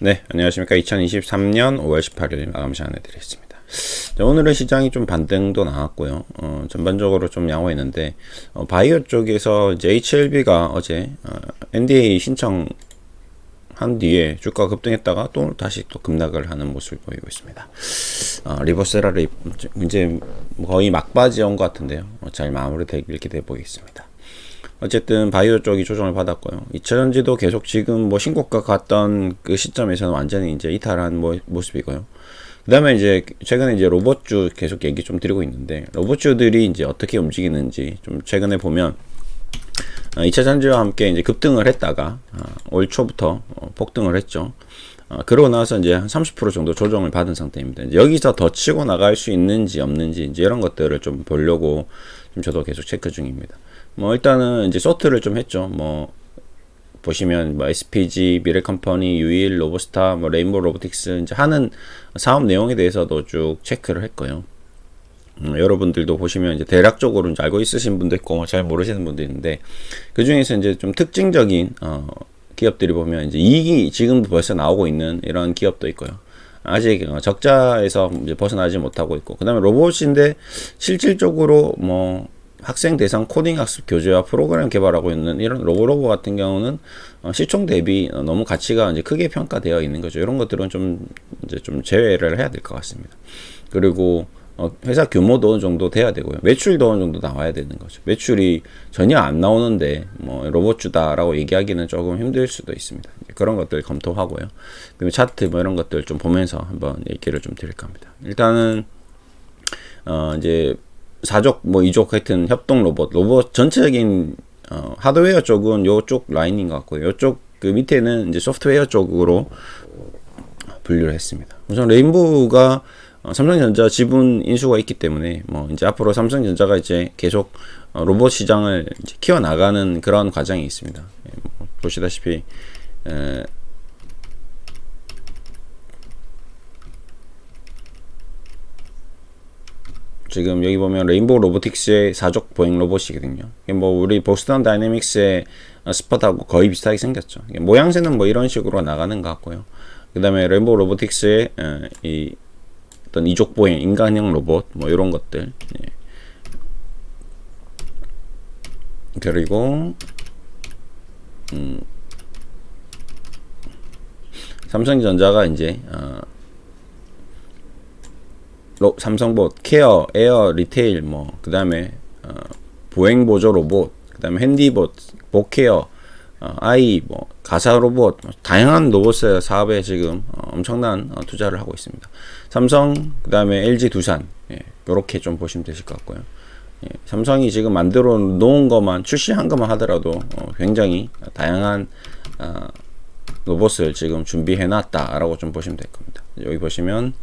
네, 안녕하십니까. 2023년 5월 18일 마감 시간에 드리겠습니다. 자, 오늘은 시장이 좀 반등도 나왔고요. 어, 전반적으로 좀 양호했는데, 어, 바이오 쪽에서 이제 HLB가 어제, 어, NDA 신청 한 뒤에 주가가 급등했다가 또 다시 또 급락을 하는 모습을 보이고 있습니다. 어, 리버세라를 이제 거의 막바지에 온것 같은데요. 어, 잘 마무리되길 기대해 보겠습니다. 어쨌든 바이오 쪽이 조정을 받았고요. 2차전지도 계속 지금 뭐 신고가 갔던 그 시점에서는 완전히 이제 이탈한 뭐 모습이고요. 그 다음에 이제 최근에 이제 로봇주 계속 얘기 좀 드리고 있는데 로봇주들이 이제 어떻게 움직이는지 좀 최근에 보면 2차 어, 전지와 함께 이제 급등을 했다가 어, 올 초부터 어, 폭등을 했죠. 그러고 나서 이제 한 30% 정도 조정을 받은 상태입니다. 여기서 더 치고 나갈 수 있는지 없는지 이제 이런 것들을 좀 보려고 좀 저도 계속 체크 중입니다. 뭐 일단은 이제 소트를 좀 했죠. 뭐 보시면 뭐 SPG, 미래컴퍼니, 유일, 로보스타, 뭐 레인보우 로보틱스 이제 하는 사업 내용에 대해서도 쭉 체크를 했고요. 음, 여러분들도 보시면 이제 대략적으로 이제 알고 있으신 분도 있고 뭐잘 모르시는 분도 있는데 그 중에서 이제 좀 특징적인 어, 기업들이 보면 이제 이익이 지금도 벌써 나오고 있는 이런 기업도 있고요. 아직 어, 적자에서 벗어나지 못하고 있고 그다음에 로봇인데 실질적으로 뭐 학생 대상 코딩 학습 교재와 프로그램 개발하고 있는 이런 로보로보 같은 경우는 어, 시총 대비 너무 가치가 이제 크게 평가되어 있는 거죠. 이런 것들은 좀 이제 좀 제외를 해야 될 것 같습니다. 그리고 어, 회사 규모도 어느 정도 돼야 되고요. 매출도 어느 정도 나와야 되는 거죠. 매출이 전혀 안 나오는데 뭐 로봇주다라고 얘기하기는 조금 힘들 수도 있습니다. 그런 것들 검토하고요. 그리고 차트 뭐 이런 것들 좀 보면서 한번 얘기를 좀 드릴까 합니다. 일단은 어 이제 사족 뭐 이족 하여튼 협동 로봇 로봇 전체적인 어, 하드웨어 쪽은 요쪽 라인인 것 같고요. 요쪽 그 밑에는 이제 소프트웨어 쪽으로 분류를 했습니다. 우선 레인보우가 어, 삼성전자 지분 인수가 있기 때문에 뭐 이제 앞으로 삼성전자가 이제 계속 어, 로봇 시장을 키워 나가는 그런 과정이 있습니다. 예, 뭐 보시다시피 에, 지금 여기 보면 레인보우 로보틱스의 사족 보행 로봇이거든요. 뭐 우리 보스턴 다이내믹스의 스팟하고 거의 비슷하게 생겼죠. 모양새는 뭐 이런 식으로 나가는 것 같고요. 그 다음에 레인보우 로보틱스의 이 어떤 이족 보행 인간형 로봇 뭐 이런 것들. 예. 그리고 음, 삼성전자가 이제 어, 로, 삼성봇, 케어, 에어, 리테일 뭐 그 다음에 어, 보행 보조 로봇, 그 다음에 핸디봇, 보케어, 어, 아이 뭐 가사 로봇 뭐 다양한 로봇 사업에 지금 어, 엄청난 어, 투자를 하고 있습니다. 삼성 그 다음에 LG 두산 예, 이렇게 좀 보시면 되실 것 같고요. 예, 삼성이 지금 만들어 놓은 것만 출시한 것만 하더라도 어, 굉장히 다양한 어, 로봇을 지금 준비해 놨다라고 좀 보시면 될 겁니다. 여기 보시면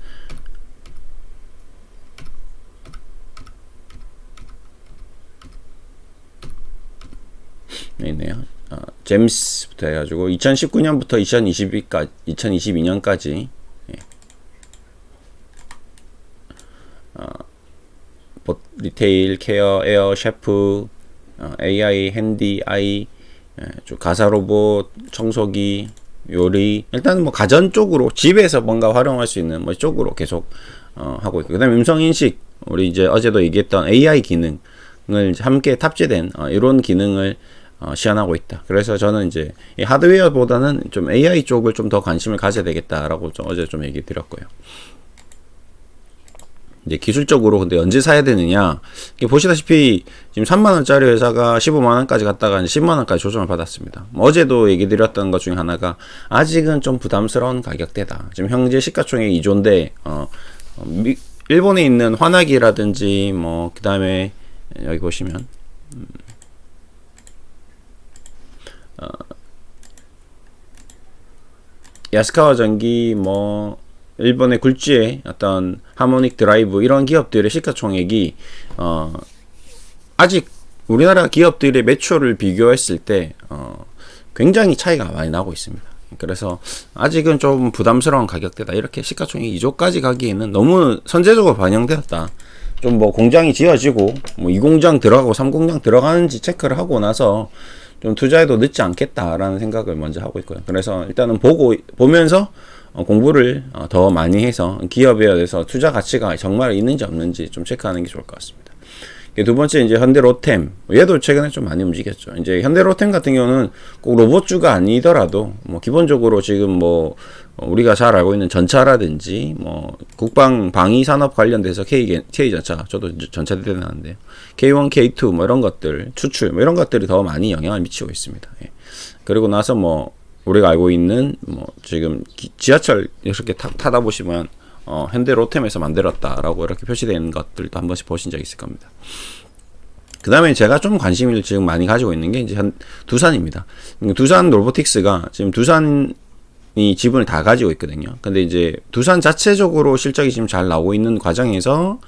있네요. 어, 제임스부터 해가지고 2019년부터 2022까지 2022년까지 예. 어, 리테일, 케어, 에어, 셰프, 어, AI, 핸디, 아이, 예, 가사 로봇, 청소기, 요리 일단은 뭐 가전 쪽으로 집에서 뭔가 활용할 수 있는 뭐 쪽으로 계속 어, 하고 있고 그다음에 음성 인식 우리 이제 어제도 얘기했던 AI 기능을 함께 탑재된 어, 이런 기능을 어, 시연하고 있다. 그래서 저는 이제 하드웨어보다는 좀 AI 쪽을 좀 더 관심을 가져야 되겠다라고 좀 어제 좀 얘기 드렸고요. 이제 기술적으로 근데 언제 사야 되느냐? 보시다시피 지금 3만 원짜리 회사가 15만 원까지 갔다가 이제 10만 원까지 조정을 받았습니다. 뭐 어제도 얘기 드렸던 것 중에 하나가 아직은 좀 부담스러운 가격대다. 지금 현재 시가총액 2조인데 어, 미, 일본에 있는 환하기라든지 뭐 그다음에 여기 보시면 음, 어, 야스카와 전기 뭐 일본의 굴지의 어떤 하모닉 드라이브 이런 기업들의 시가총액이 어 아직 우리나라 기업들의 매출을 비교했을 때 어, 굉장히 차이가 많이 나고 있습니다. 그래서 아직은 좀 부담스러운 가격대다. 이렇게 시가총액 2조까지 가기에는 너무 선제적으로 반영되었다. 좀 뭐 공장이 지어지고 뭐이 공장 들어가고 3공장 들어가는지 체크를 하고 나서 좀 투자해도 늦지 않겠다라는 생각을 먼저 하고 있고요. 그래서 일단은 보고 보면서 어, 공부를 어, 더 많이 해서 기업에 대해서 투자 가치가 정말 있는지 없는지 좀 체크하는 게 좋을 것 같습니다. 두 번째 이제 현대 로템 얘도 최근에 좀 많이 움직였죠. 이제 현대 로템 같은 경우는 꼭 로봇주가 아니더라도 뭐 기본적으로 지금 뭐 우리가 잘 알고 있는 전차라든지 뭐 국방 방위 산업 관련돼서 K K 전차 저도 전차대 나는데요. K1, K2 뭐 이런 것들 추출 뭐 이런 것들이 더 많이 영향을 미치고 있습니다. 예. 그리고 나서 뭐 우리가 알고 있는 뭐 지금 기, 지하철 이렇게 타, 타다 보시면 어, 현대 로템에서 만들었다라고 이렇게 있는 것들도 한 번씩 보신 적 있을 겁니다. 그 다음에 제가 좀 관심을 지금 많이 가지고 있는 게 이제 한 두산입니다. 두산 로보틱스가 지금 두산 이 지분을 다 가지고 있거든요. 근데 이제 두산 자체적으로 실적이 지금 잘 나오고 있는 과정에서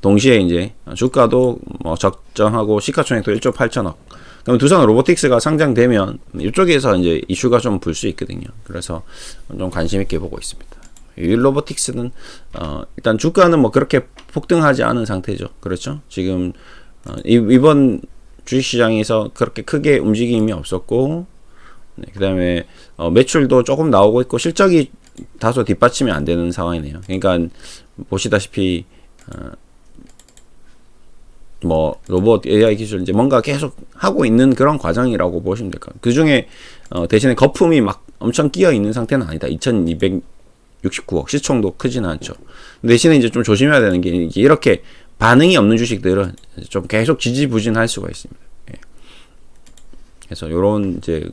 동시에 이제 주가도 뭐 적정하고 시가총액도 1조 8천억. 그럼 두산 로보틱스가 상장되면 이쪽에서 이제 이슈가 좀 불 수 있거든요. 그래서 좀 관심 있게 보고 있습니다. 이 로보틱스는 어, 일단 주가는 뭐 그렇게 폭등하지 않은 상태죠. 그렇죠? 지금 어, 이번 주식시장에서 그렇게 크게 움직임이 없었고 네, 그 다음에 어, 매출도 조금 나오고 있고 실적이 다소 뒷받침이 안 되는 상황이네요. 그러니까 보시다시피 어, 뭐 로봇 AI 기술 이제 뭔가 계속 하고 있는 그런 과정이라고 보시면 될까요? 그 중에 어, 대신에 거품이 막 엄청 끼어 있는 상태는 아니다. 2,200 69억 시총도 크지는 않죠. 대신에 이제 좀 조심해야 되는 게 이렇게 반응이 없는 주식들은 좀 계속 지지부진할 수가 있습니다. 예. 그래서 요런 이제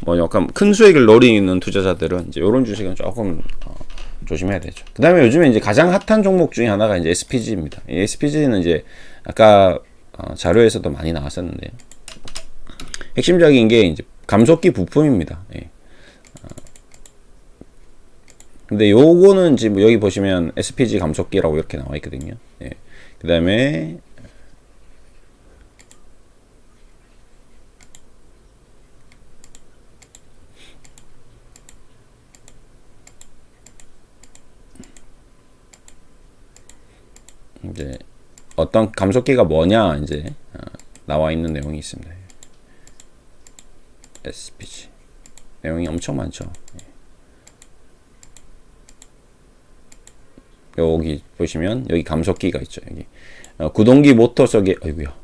뭐 약간 큰 수익을 노리는 투자자들은 이제 요런 주식은 조금 어, 조심해야 되죠. 그 다음에 요즘에 이제 가장 핫한 종목 중에 하나가 이제 SPG입니다. 이 SPG는 이제 아까 어, 자료에서도 많이 나왔었는데요. 핵심적인 게 이제 감속기 부품입니다. 예. 근데 요거는 지금 여기 보시면 SPG 감속기라고 이렇게 나와 있거든요. 예. 그 다음에 이제 어떤 감속기가 뭐냐 이제 어, 나와 있는 내용이 있습니다. SPG 내용이 엄청 많죠. 예. 여기 보시면 여기 감속기가 있죠. 여기 어, 구동기 모터 속에 어이구야.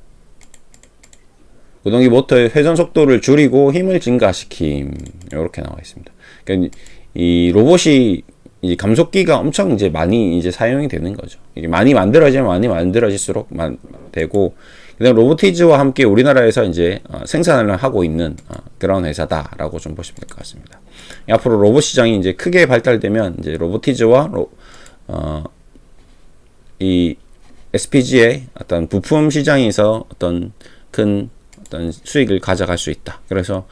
구동기 모터의 회전 속도를 줄이고 힘을 증가시킴 이렇게 나와 있습니다. 그러니까 이 로봇이 이 감속기가 엄청 이제 많이 이제 사용이 되는 거죠. 이게 많이 만들어지면 많이 만들어질수록 만, 되고 그다음 로보티즈와 함께 우리나라에서 이제 어, 생산을 하고 있는 어, 그런 회사다라고 좀 보시면 될 것 같습니다. 앞으로 로봇 시장이 이제 크게 발달되면 이제 로보티즈와 로, 어, 이 SPG의 어떤 부품 시장에서 어떤 큰 어떤 수익을 가져갈 수 있다. 그래서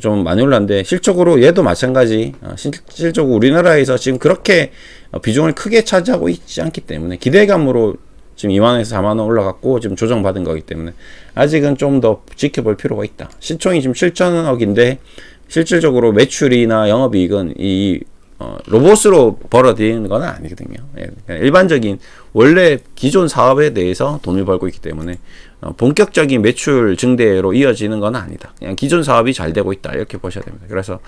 좀 많이 올랐는데 실적으로 얘도 마찬가지 어, 실질적으로 우리나라에서 지금 그렇게 비중을 크게 차지하고 있지 않기 때문에 기대감으로 지금 2만원에서 4만원 올라갔고 지금 조정받은 거기 때문에 아직은 좀 더 지켜볼 필요가 있다. 시총이 지금 7천억인데 실질적으로 매출이나 영업이익은 이 어, 로봇으로 벌어들이는 건 아니거든요. 예, 일반적인 원래 기존 사업에 대해서 돈을 벌고 있기 때문에 어, 본격적인 매출 증대로 이어지는 건 아니다. 그냥 기존 사업이 잘 되고 있다 이렇게 보셔야 됩니다. 그래서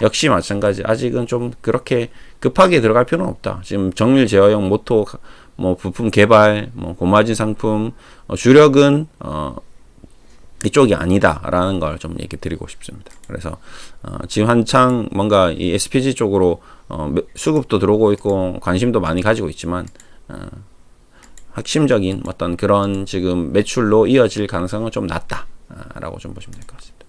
역시 마찬가지 아직은 좀 그렇게 급하게 들어갈 필요는 없다. 지금 정밀 제어용 모토 뭐 부품 개발, 뭐 고마진 상품 어, 주력은 어, 이쪽이 아니다라는 걸 좀 얘기 드리고 싶습니다. 그래서 어, 지금 한창 뭔가 이 SPG 쪽으로 어, 수급도 들어오고 있고 관심도 많이 가지고 있지만 어, 핵심적인 어떤 그런 지금 매출로 이어질 가능성은 좀 낮다라고 좀 보시면 될 것 같습니다.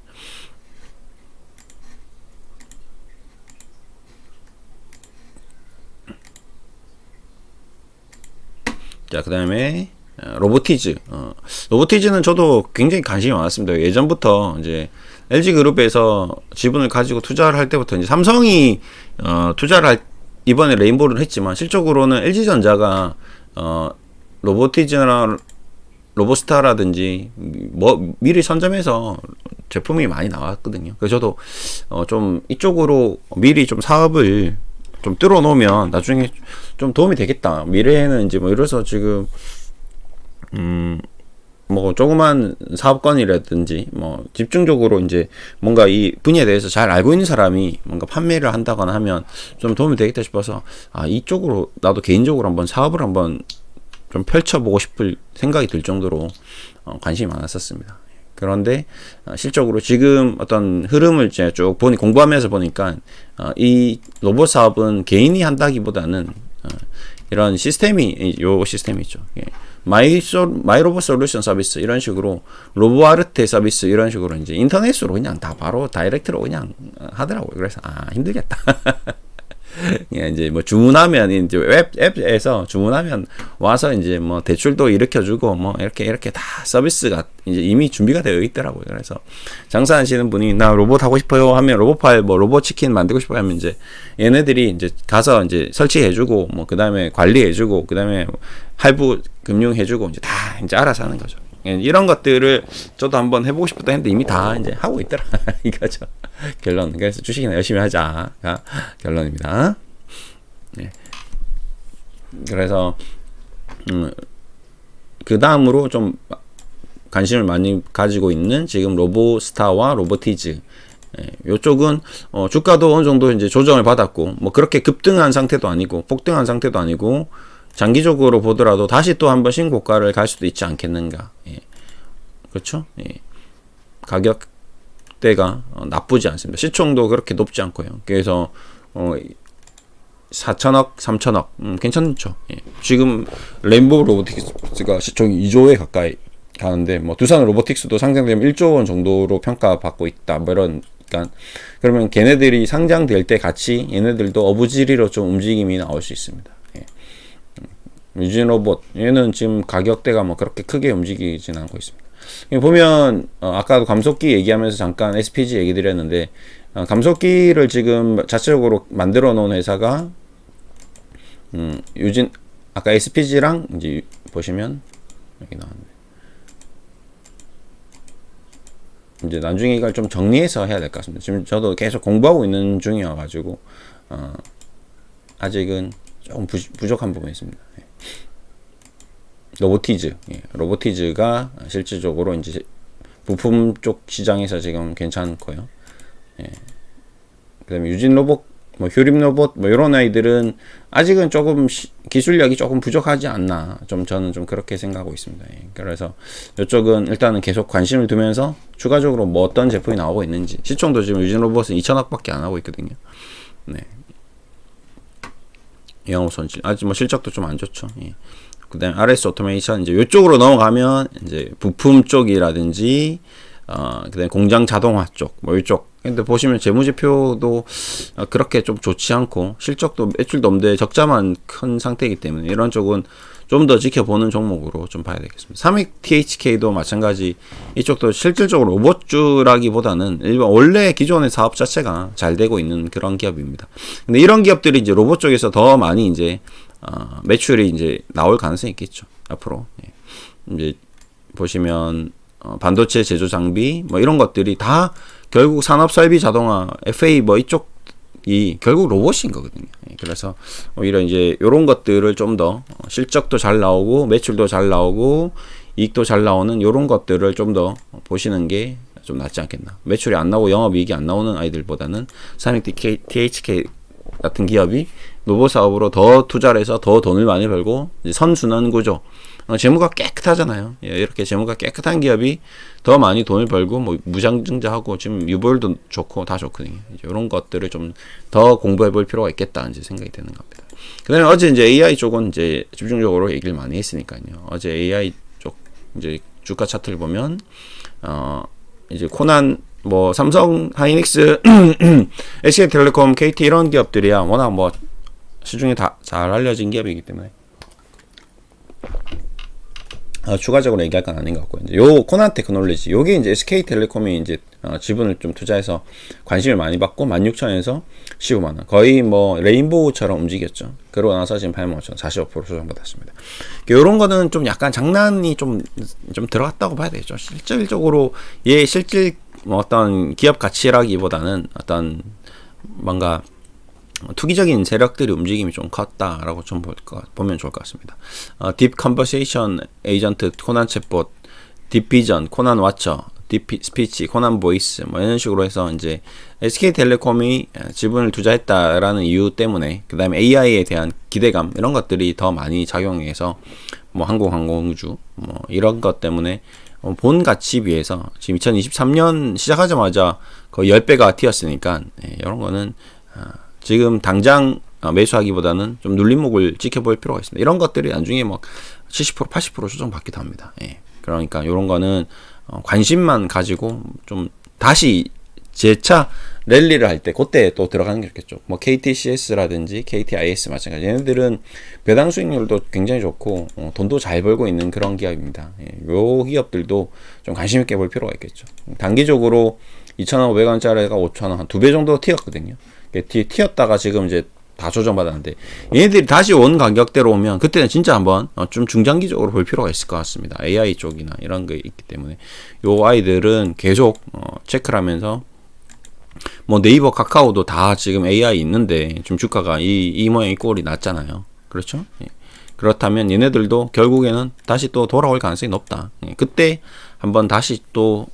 자, 그 다음에 어, 로보티즈. 어, 로보티즈는 저도 굉장히 관심이 많았습니다. 예전부터 이제 LG 그룹에서 지분을 가지고 투자를 할 때부터 이제 삼성이 어, 투자를 할, 이번에 레인보우를 했지만 실적으로는 LG 전자가 어, 로보티즈나 로보스타라든지 뭐 미리 선점해서 제품이 많이 나왔거든요. 그래서 저도 어, 좀 이쪽으로 미리 좀 사업을 좀 뚫어 놓으면 나중에 좀 도움이 되겠다. 미래에는 이제 뭐 이래서 지금 음 뭐 조그만 사업권이라든지 뭐 집중적으로 이제 뭔가 이 분야에 대해서 잘 알고 있는 사람이 뭔가 판매를 한다거나 하면 좀 도움이 되겠다 싶어서 아 이쪽으로 나도 개인적으로 한번 사업을 한번 좀 펼쳐보고 싶을 생각이 들 정도로 어, 관심이 많았었습니다. 그런데 어, 실적으로 지금 어떤 흐름을 제가 쭉 보니 공부하면서 보니까 어, 이 로봇 사업은 개인이 한다기보다는 어, 이런 시스템이 요 시스템이 있죠. 예. 마이 소 마이 로봇 솔루션 서비스 이런 식으로 로보아르테 서비스 이런 식으로 이제 인터넷으로 그냥 다 바로 다이렉트로 그냥 하더라고요. 그래서 아 힘들겠다. 예, 이제 뭐 주문하면 이제 웹 앱에서 주문하면 와서 이제 뭐 대출도 일으켜주고 뭐 이렇게 이렇게 다 서비스가 이제 이미 준비가 되어 있더라고요. 그래서 장사하시는 분이 나 로봇 하고 싶어요 하면 로봇 파일 뭐 로봇 치킨 만들고 싶어요 하면 이제 얘네들이 이제 가서 이제 설치해주고 뭐 그 다음에 관리해주고 그 다음에 할부 금융해주고 이제 다 이제 알아서 하는 거죠. 예, 이런 것들을 저도 한번 해보고 싶었다 했는데 이미 다 이제 하고 있더라. 이거죠. 결론. 그래서 주식이나 열심히 하자가 결론입니다. 네. 그래서 음, 그 다음으로 좀 관심을 많이 가지고 있는 지금 로보스타와 로보티즈. 예, 요쪽은 어, 주가도 어느 정도 이제 조정을 받았고 뭐 그렇게 급등한 상태도 아니고 폭등한 상태도 아니고 장기적으로 보더라도 다시 또 한번 신고가를 갈 수도 있지 않겠는가. 예. 그렇죠? 예. 가격대가 어, 나쁘지 않습니다. 시총도 그렇게 높지 않고요. 그래서 어, 4천억, 3천억, 음, 괜찮죠. 예. 지금 레인보우 로보틱스가 시총이 2조에 가까이 가는데 뭐 두산 로보틱스도 상장되면 1조 원 정도로 평가받고 있다. 뭐 이런 그러니까 그러면 걔네들이 상장될 때 같이 얘네들도 어부지리로 좀 움직임이 나올 수 있습니다. 유진 로봇 얘는 지금 가격대가 뭐 그렇게 크게 움직이진 않고 있습니다. 보면 어, 아까도 감속기 얘기하면서 잠깐 SPG 얘기 드렸는데 어, 감속기를 지금 자체적으로 만들어 놓은 회사가 음, 유진 아까 SPG랑 이제 보시면 여기 나왔네. 이제 나중에 이걸 좀 정리해서 해야 될 것 같습니다. 지금 저도 계속 공부하고 있는 중이어 가지고 어, 아직은 조금 부족한 부분이 있습니다. 로보티즈, 예, 로보티즈가 실질적으로 이제 부품 쪽 시장에서 지금 괜찮고요. 예. 그다음에 유진 로봇, 뭐 효림 로봇, 뭐 이런 아이들은 아직은 조금 시, 기술력이 조금 부족하지 않나. 좀 저는 좀 그렇게 생각하고 있습니다. 예. 그래서 이쪽은 일단은 계속 관심을 두면서 추가적으로 뭐 어떤 제품이 나오고 있는지 시총도 지금 유진 로봇은 2천억밖에 안 하고 있거든요. 네. 영업 손실 아직 뭐 실적도 좀 안 좋죠. 예. 그다음에 RS 오토메이션 이제 이쪽으로 넘어가면 이제 부품 쪽이라든지 어 그다음에 공장 자동화 쪽 뭐 이쪽 근데 보시면 재무제표도 어, 그렇게 좀 좋지 않고 실적도 매출도 없는데 적자만 큰 상태이기 때문에 이런 쪽은 좀 더 지켜보는 종목으로 좀 봐야 되겠습니다. 삼익 THK도 마찬가지 이쪽도 실질적으로 로봇주라기보다는 일반 원래 기존의 사업 자체가 잘 되고 있는 그런 기업입니다. 근데 이런 기업들이 이제 로봇 쪽에서 더 많이 이제 어, 매출이 이제 나올 가능성이 있겠죠. 앞으로. 예. 이제 보시면 어, 반도체 제조 장비 뭐 이런 것들이 다 결국 산업 설비 자동화 FA 뭐 이쪽 이 결국 로봇인 거거든요. 예. 그래서 오히려 이제 이런 것들을 좀더 어, 실적도 잘 나오고 매출도 잘 나오고 이익도 잘 나오는 이런 것들을 좀 더 보시는 게 좀 낫지 않겠나. 매출이 안 나오고 영업이익이 안 나오는 아이들보다는 삼익 THK 같은 기업이 노보 사업으로 더 투자를 해서 더 돈을 많이 벌고 선순환 구조 어, 재무가 깨끗하잖아요. 예, 이렇게 재무가 깨끗한 기업이 더 많이 돈을 벌고 뭐 무상증자하고 지금 유보율도 좋고 다 좋거든요. 이런 것들을 좀 더 공부해 볼 필요가 있겠다 이제 생각이 되는 겁니다. 그다음에 어제 이제 AI 쪽은 이제 집중적으로 얘기를 많이 했으니까요. 어제 AI 쪽 이제 주가 차트를 보면 어 이제 코난 뭐 삼성 하이닉스 SK텔레콤 KT 이런 기업들이야 워낙 뭐 시중에 다 잘 알려진 기업이기 때문에 어, 추가적으로 얘기할 건 아닌 것 같고요. 이제 요 코난 테크놀로지 요게 이제 SK텔레콤이 이제 어, 지분을 좀 투자해서 관심을 많이 받고 16,000에서 15만 원. 거의 뭐 레인보우처럼 움직였죠. 그러고 나서 지금 8만 5천 45% 조정받았습니다. 요런 거는 좀 약간 장난이 좀 좀 들어갔다고 봐야 되겠죠. 실질적으로 얘 실질 뭐 어떤 기업 가치라기보다는 어떤 뭔가 투기적인 세력들의 움직임이 좀 컸다라고 좀 볼 것, 보면 좋을 것 같습니다. 어, 딥 컨버세이션 에이전트 코난 챗봇 디피전, 코난 와처, 디피 스피치, 코난 보이스 뭐 이런 식으로 해서 이제 SK텔레콤이 지분을 투자했다라는 이유 때문에 그다음에 AI에 대한 기대감 이런 것들이 더 많이 작용해서 뭐 항공 항공우주 뭐 이런 것 때문에 어, 본 가치 비해서 지금 2023년 시작하자마자 거의 10배가 튀었으니까 예, 이런 거는 아, 지금 당장 어, 매수하기보다는 좀 눌림목을 지켜볼 필요가 있습니다. 이런 것들이 나중에 막 70% 80% 조정받기도 합니다. 예. 그러니까 이런 거는 어, 관심만 가지고 좀 다시 재차 랠리를 할 때 그때 또 들어가는 게 좋겠죠. 뭐 KTCS라든지 KTIS 마찬가지. 얘네들은 배당 수익률도 굉장히 좋고 어, 돈도 잘 벌고 있는 그런 기업입니다. 예, 요 기업들도 좀 관심 있게 볼 필요가 있겠죠. 단기적으로 2,500원짜리가 5,000원 한 두 배 정도 튀었거든요. 튀, 튀었다가 지금 이제 다 조정받았는데 얘네들이 다시 온 가격대로 오면 그때는 진짜 한번 어, 좀 중장기적으로 볼 필요가 있을 것 같습니다. AI 쪽이나 이런 게 있기 때문에 요 아이들은 계속 어, 체크를 하면서 뭐 네이버 카카오도 다 지금 AI 있는데 지금 주가가 이, 이 모양 이 꼴이 났잖아요. 그렇죠? 예. 그렇다면 얘네들도 결국에는 다시 또 돌아올 가능성이 높다. 예. 그때 한번 다시 또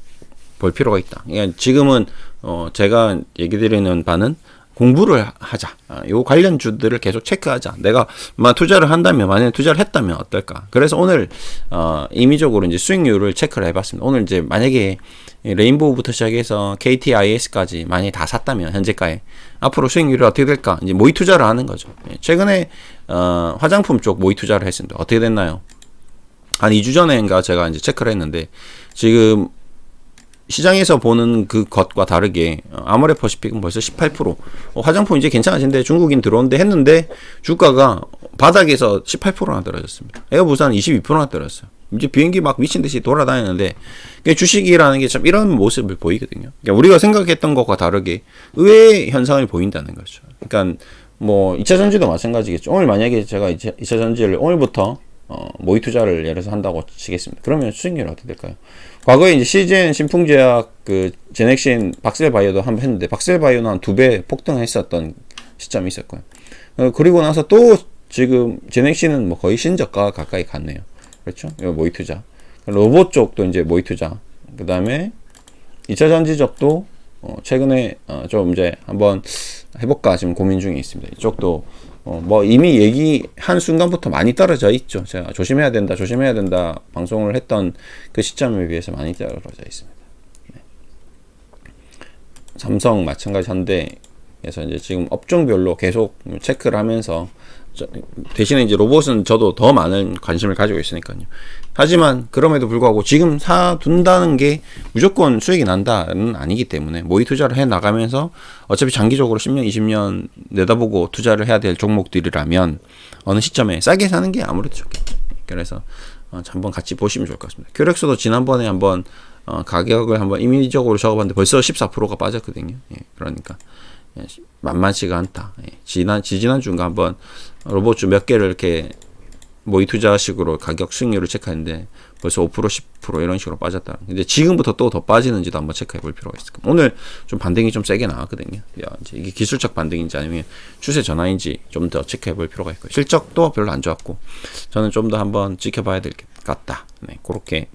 볼 필요가 있다. 그러니까 지금은 어 제가 얘기 드리는 바는 공부를 하자. 아, 요 관련 주들을 계속 체크하자. 내가 만 투자를 한다면 만약에 투자를 했다면 어떨까? 그래서 오늘 어 임의적으로 이제 수익률을 체크를 해봤습니다. 오늘 이제 만약에 레인보우부터 시작해서 KTIS까지 만약에 다 샀다면 현재가에 앞으로 수익률이 어떻게 될까? 이제 모의 투자를 하는 거죠. 예, 최근에 어 화장품 쪽 모의 투자를 했습니다. 어떻게 됐나요? 한 2주 전에인가 제가 이제 체크를 했는데 지금 시장에서 보는 그 것과 다르게 어, 아모레 퍼시픽은 벌써 18% 어, 화장품 이제 괜찮아진데 중국인 들어온데 했는데 주가가 바닥에서 18%나 떨어졌습니다. 에어부산 22%나 떨어졌어요. 이제 비행기 막 미친 듯이 돌아다니는데 주식이라는 게 참 이런 모습을 보이거든요. 그러니까 우리가 생각했던 것과 다르게 의외의 현상을 보인다는 거죠. 그러니까 뭐 2차 전지도 마찬가지겠죠. 오늘 만약에 제가 2차, 2차 전지를 오늘부터 어, 모의 투자를 예를 들어서 한다고 치겠습니다. 그러면 수익률이 어떻게 될까요? 과거에 이제 CGN 신풍제약 그 제넥신 박셀바이오도 한 번 했는데 박셀바이오는 한 두 배 폭등했었던 시점이 있었고요. 어, 그리고 나서 또 지금 제넥신은 뭐 거의 신저가 가까이 갔네요. 그렇죠? 이거 모의 투자. 로봇 쪽도 이제 모의 투자. 그 다음에 2차 전지 쪽도 어, 최근에 어, 좀 이제 한번 해볼까 지금 고민 중에 있습니다. 이쪽도 어, 뭐 이미 얘기한 순간부터 많이 떨어져 있죠. 제가 조심해야 된다, 조심해야 된다 방송을 했던 그 시점에 비해서 많이 떨어져 있습니다. 네. 삼성 마찬가지 현대에서 이제 지금 업종별로 계속 체크를 하면서 대신에 이제 로봇은 저도 더 많은 관심을 가지고 있으니까요. 하지만 그럼에도 불구하고 지금 사둔다는 게 무조건 수익이 난다는 아니기 때문에 모의 투자를 해 나가면서 어차피 장기적으로 10년, 20년 내다보고 투자를 해야 될 종목들이라면 어느 시점에 싸게 사는 게 아무래도 좋겠죠. 그래서 어, 한번 같이 보시면 좋을 것 같습니다. 교력서도 지난번에 한번 어, 가격을 한번 임의적으로 적어봤는데 벌써 14%가 빠졌거든요. 예, 그러니까 예, 만만치가 않다. 예, 지난 지지난 주인가 한번 로봇주 몇 개를 이렇게 모의 투자식으로 가격 수익률을 체크했는데 벌써 5% 10% 이런 식으로 빠졌다. 근데 지금부터 또 더 빠지는지도 한번 체크해 볼 필요가 있을 겁니다. 오늘 좀 반등이 좀 세게 나왔거든요. 야, 이제 이게 기술적 반등인지 아니면 추세 전환인지 좀 더 체크해 볼 필요가 있고 실적도 별로 안 좋았고 저는 좀 더 한번 지켜봐야 될 것 같다. 네, 그렇게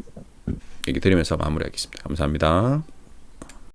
얘기 드리면서 마무리하겠습니다. 감사합니다.